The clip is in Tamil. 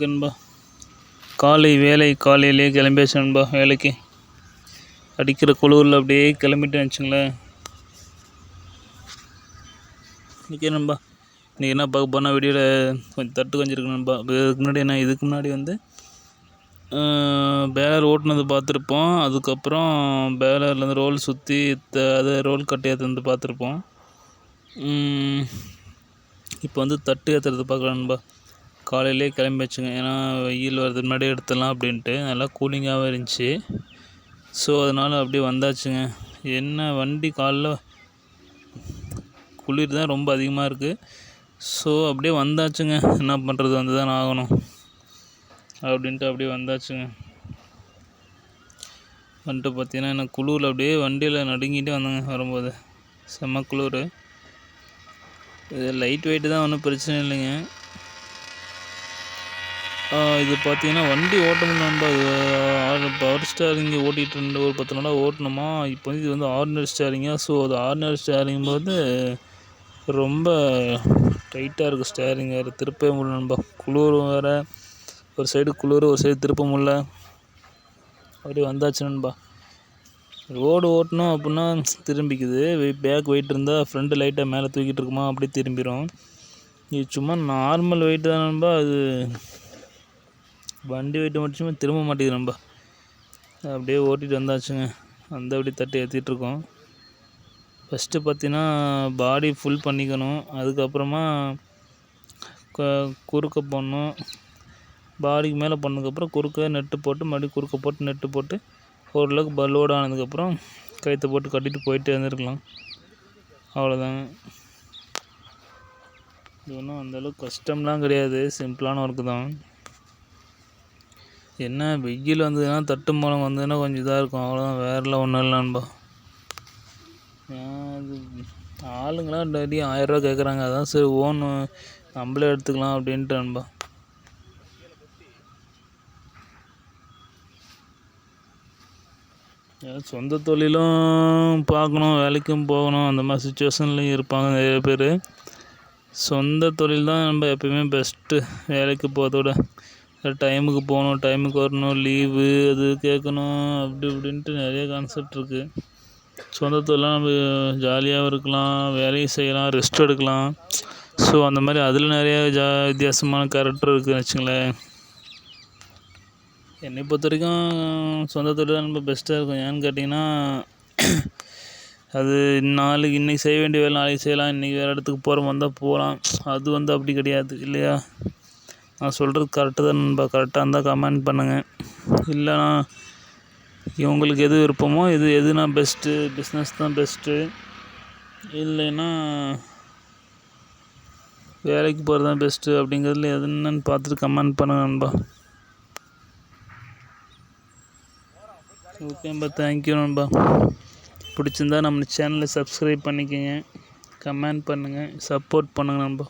நண்பா காலை வேலை காலையிலே கிளம்பியாச்சு நண்பா வேலைக்கு. அடிக்கிற குளிரில் அப்படியே கிளம்பிட்டு வச்சுங்களேன். ஓகே நண்பா இன்றைக்கி என்ன பார்க்க போனால் வீடியோவில் கொஞ்சம் தட்டு கொஞ்சம் இருக்கு நண்பா இதுக்கு முன்னாடி என்ன இதுக்கு முன்னாடி வந்து பேலர் ஓட்டுனது பார்த்துருப்போம். அதுக்கப்புறம் பேலர்லேருந்து ரோல் சுற்றி த அதை ரோல் கட்டு ஏற்றுனது பார்த்துருப்போம். இப்போ வந்து தட்டு ஏற்றுறது பார்க்கலாம் நண்பா. காலையிலே கிளம்பி வச்சுங்க. ஏன்னா வெயில் வரதுக்கு முன்னாடியே எடுத்துடலாம் அப்படின்ட்டு. நல்லா கூலிங்காகவும் இருந்துச்சு. ஸோ அதனால் அப்படியே வந்தாச்சுங்க. என்ன வண்டி காலைல குளிர் தான் ரொம்ப அதிகமாக இருக்குது ஸோ அப்படியே வந்தாச்சுங்க. என்ன பண்ணுறது வந்து தான் ஆகணும். அப்படின்ட்டு அப்படியே வந்தாச்சுங்க. வந்துட்டு பார்த்தீங்கன்னா என்ன குளிரில் அப்படியே வண்டியில் நடுங்கிட்டே வந்தேங்க வரும்போது. செம்ம குளிர். இது லைட் வெயிட்டு தான் ஒன்றும் பிரச்சனை இல்லைங்க. இது பார்த்தீங்கன்னா வண்டி ஓட்ட இது அது பவர் ஸ்டேரிங் ஓட்டிகிட்டு இருந்த ஒரு பத்து நாளாக ஓட்டணுமா? இப்போ வந்து இது வந்து ஆர்டினரி ஸ்டேரிங்காக ஸோ அது ஆர்டினரி ஸ்டேரிங் போது ரொம்ப டைட்டாக இருக்குது ஸ்டேரிங் வேறு. திருப்பவே முடியல நண்பா. குளிர் வேறு. ஒரு சைடு குளிர் ஒரு சைடு திருப்ப முடியல. அப்படியே வந்தாச்சு நண்பா. ரோடு ஓட்டணும் அப்படின்னா திரும்பிக்குது. பேக் வெயிட் இருந்தால் ஃப்ரண்ட்டு லைட்டாக மேலே தூக்கிட்டு இருக்குமா? அப்படியே திரும்பிடும் இது சும்மா நார்மல் வெயிட் தான் நண்பா. அது வண்டி வெயிட்டு மட்டுமே திரும்ப மாட்டேங்குது நம்ம அப்படியே ஓட்டிகிட்டு வந்தாச்சுங்க. அந்த அப்படி தட்டி ஏற்றிட்டுருக்கோம் ஃபஸ்ட்டு பார்த்தீங்கன்னா பாடி ஃபுல் பண்ணிக்கணும். அதுக்கப்புறமா குறுக்க போடணும். பாடிக்கு மேலே பண்ணதுக்கப்புறம் குறுக்க நெட்டு போட்டு மறுபடியும் குறுக்க போட்டு நெட்டு போட்டு ஓரளவுக்கு லோடு ஆனதுக்கப்புறம் கயிற்றை போட்டு கட்டிட்டு போயிட்டே இருந்திருக்கலாம். அவ்வளோதாங்க இது ஒன்றும் அந்தளவுக்கு கஷ்டம்லாம் கிடையாது. சிம்பிளான ஒர்க்கு தான். என்ன வெயில் வந்ததுன்னா தட்டு மூலம் வந்ததுன்னா கொஞ்சம் இதாக இருக்கும். அவ்வளோதான் வேறெல்லாம் ஒன்றும் இல்லை நண்பா. அது ஆளுங்களாம் டெய்லி ஆயிரரூவா கேட்குறாங்க அதான் சரி ஓன் நம்மளே எடுத்துக்கலாம் அப்படின்ட்டு நண்பா. சொந்த தொழிலும் பார்க்கணும் வேலைக்கும் போகணும். அந்த மாதிரி சுச்சுவேஷன்லேயும் இருப்பாங்க நிறைய பேர். சொந்த தொழில் தான் நம்ம எப்பயுமே பெஸ்ட்டு வேலைக்கு போகிறதோட டைமுக்கு போகணும் டைமுக்கு வரணும் லீவு அது கேட்கணும் அப்படி இப்படின்ட்டு நிறைய கான்செப்ட் இருக்குது சொந்த தொழிலாம் நம்ம ஜாலியாகவும் இருக்கலாம் வேலையும் செய்யலாம் ரெஸ்ட் எடுக்கலாம். ஸோ அந்த மாதிரி அதில் நிறைய ஜா வித்தியாசமான கேரக்டர் இருக்குதுன்னு வச்சுங்களேன். என்னை பொறுத்த வரைக்கும் சொந்த தொழில் தான் ரொம்ப பெஸ்ட்டாக இருக்கும். ஏன்னு கேட்டிங்கன்னா அது நாளைக்கு இன்றைக்கி செய்ய வேண்டிய வேலை நாளைக்கு செய்யலாம் இன்றைக்கி வேறு இடத்துக்கு போகிற மாதிரி போகலாம் அது வந்து அப்படி கிடையாது இல்லையா? நான் சொல்கிறது கரெக்டு தான் நண்பா. கரெக்டாக இருந்தால் கமெண்ட் பண்ணுங்கள் இல்லைனா இவங்களுக்கு எது விருப்பமோ எது எதுனா பெஸ்ட்டு பிஸ்னஸ் தான் பெஸ்ட்டு இல்லைன்னா வேலைக்கு போகிறது தான் பெஸ்ட்டு அப்படிங்கிறதுல எது என்னன்னு பார்த்துட்டு கமெண்ட் பண்ணுங்கள் நண்பா. ஓகே நண்பா தேங்க்யூ நண்பா. பிடிச்சிருந்தா நம்ம சேனலை சப்ஸ்கிரைப் பண்ணிக்கோங்க. கமெண்ட் பண்ணுங்கள் சப்போர்ட் பண்ணுங்கள் நண்பா.